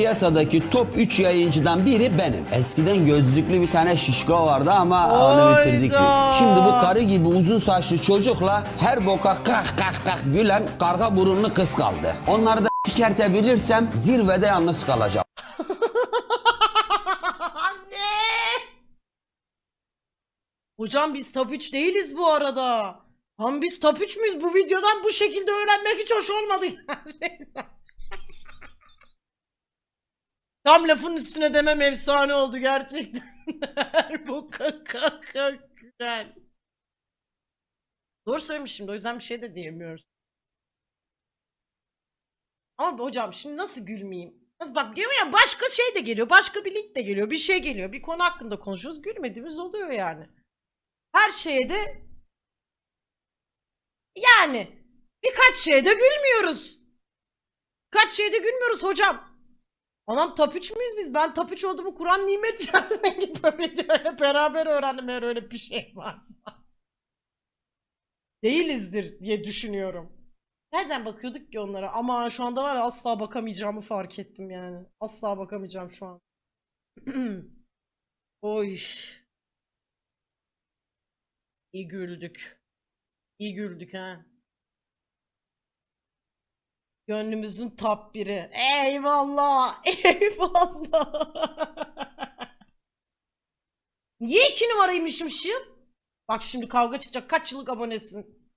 Piyasadaki top 3 yayıncıdan biri benim. Eskiden gözlüklü bir tane şişko vardı ama onu bitirdik biz. Şimdi bu karı gibi uzun saçlı çocukla her boka kah kah kah gülen karga burunlu kız kaldı. Onları da sikertebilirsem zirvede yalnız kalacağım. Anne! Hocam biz top 3 değiliz bu arada. Tam biz top 3 müyüz? Bu videodan bu şekilde öğrenmek hiç hoş olmadı gerçekten. Tam lafın üstüne demem efsane oldu gerçekten. bu kaka güzel. Doğru söylemiş şimdi o yüzden bir şey de diyemiyoruz. Ama hocam şimdi nasıl gülmeyeyim? Nasıl bak diyorum ya başka şey de geliyor. Başka bir link de geliyor. Bir şey geliyor. Bir konu hakkında konuşuyoruz. Gülmediğimiz oluyor yani. Her şeye de yani birkaç şeye de gülmüyoruz. Birkaç şeye de gülmüyoruz hocam. Anam top 3 müyüz biz? Ben top 3 olduğumu Kur'an nimet içerisinde git bu videoyla beraber öğrendim eğer öyle bir şey varsa. Değilizdir diye düşünüyorum. Nereden bakıyorduk ki onlara? Ama şu anda var ya asla bakamayacağımı fark ettim yani. Asla bakamayacağım şu an. Oy. İyi güldük. İyi güldük ha. Gönlümüzün top biri. Eyvallah. Eyvallah. Niye iki numaraymışım Şiyan? Bak şimdi kavga çıkacak. Kaç yıllık abonesin?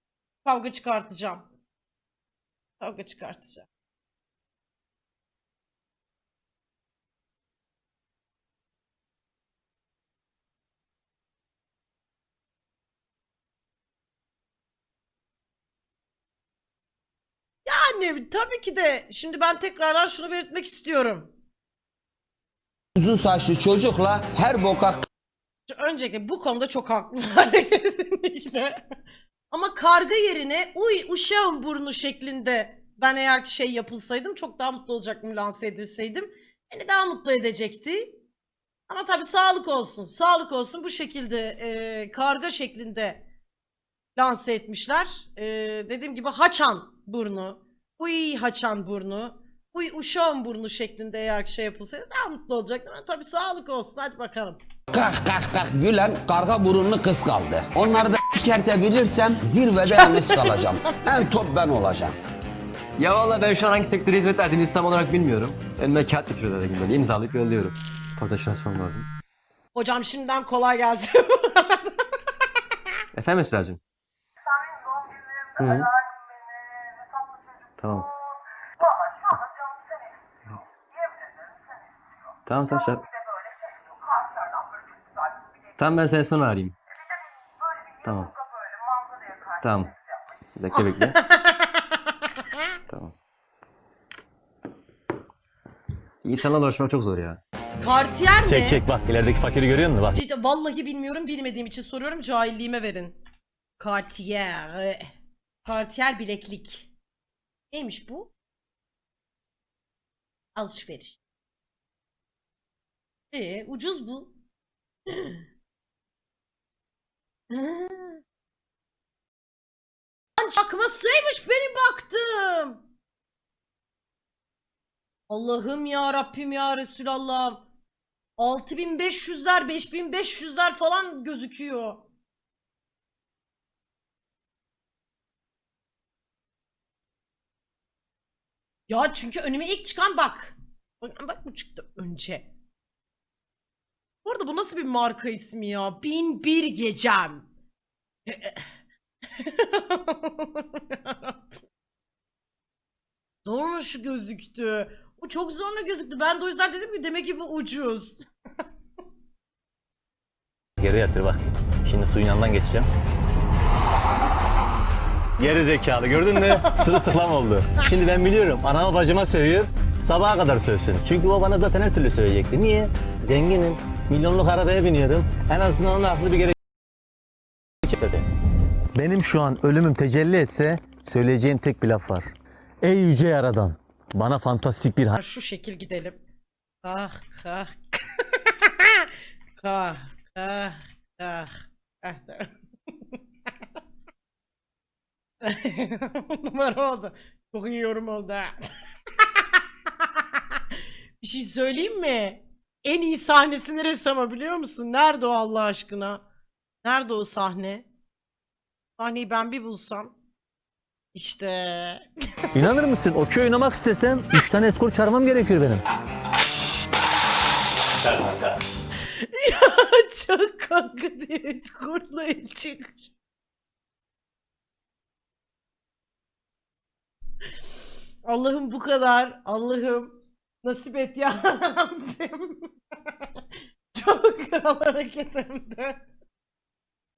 Kavga çıkartacağım. Kavga çıkartacağım. Yani tabii ki de şimdi ben tekrardan şunu belirtmek istiyorum. Uzun saçlı çocukla her boka Öncelikle bu konuda çok haklılar kesinlikle. Ama karga yerine uy uşağın burnu şeklinde ben eğer ki şey yapılsaydım çok daha mutlu olacaktım lanse edilseydim. Beni daha mutlu edecekti. Ama tabii sağlık olsun. Sağlık olsun bu şekilde e, karga şeklinde lanse etmişler. E, dediğim gibi haçan burnu. Uy haçan burnu. Uy uşağın burnu şeklinde eğer şey yapılsaydı daha mutlu olacaktım. Ama tabii sağlık olsun. Hadi bakalım. kah kah kah gülen karga burunlu kız kaldı. Onları da sikertebilirsem zirvede yalnız kalacağım. En top ben olacağım. Ya valla ben şu an hangi sektöre hizmet verdiğimi tam olarak bilmiyorum. Önüme kağıt getiriyorlar her gün böyle imzalayıp yolluyorum. Paydaşını açmam lazım. Hocam şimdiden kolay gelsin. Efendim Esra'cığım? Hı. İstiyor. Tamam tamam şart. Tamam ben seni sonra arayayım. Tamam. Tamam. Bir dakika bekle. tamam. İnsanlarla uğraşmak çok zor ya. Cartier ne? Çek çek bak ilerideki fakiri görüyor musun bak. Cidden vallahi bilmiyorum bilmediğim için soruyorum cahilliğime verin. Cartier. Cartier bileklik. Neymiş bu? Alışveriş. Ee, ucuz bu. Lan çakmasıymış benim baktım. Allah'ım ya Rabbim ya Resulallah'ım. 6500'ler 5500'ler falan gözüküyor. Ya çünkü önüme ilk çıkan bak. Bak, bu çıktı önce. Bu arada bu nasıl bir marka ismi ya? Bin bir gecem. Zorla şu gözüktü. O çok zorla gözüktü. Ben de o yüzden dedim ki demek ki bu ucuz. Geri yatır bak. Şimdi suyun yanından geçeceğim. Geri zekalı gördün mü? Sırılsıklam oldu. Şimdi ben biliyorum anama bacıma sövüyor. Sabaha kadar sövsün. Çünkü o bana zaten her türlü söyleyecekti. Niye? Zenginim. Milyonluk arabaya biniyorum. En azından onun aklı bir dedi. Benim şu an ölümüm tecelli etse söyleyeceğim tek bir laf var. Ey yüce yaradan. Bana fantastik bir Şu şekil gidelim. Ah kah. kah kah kah. kah. Numara oldu. Çok iyi yorum oldu ha. Bir şey söyleyeyim mi? En iyi sahnesini resama biliyor musun? Nerede o Allah aşkına? Nerede o sahne? Sahneyi ben bir bulsam. İşte. İnanır mısın? Okey oynamak istesem 3 tane eskor çağırmam gerekiyor benim. Çok kanka diyor. Kurtla el çıkır. Allah'ım bu kadar. Allah'ım nasip et ya Rabbim. Çok kral hareket hem de.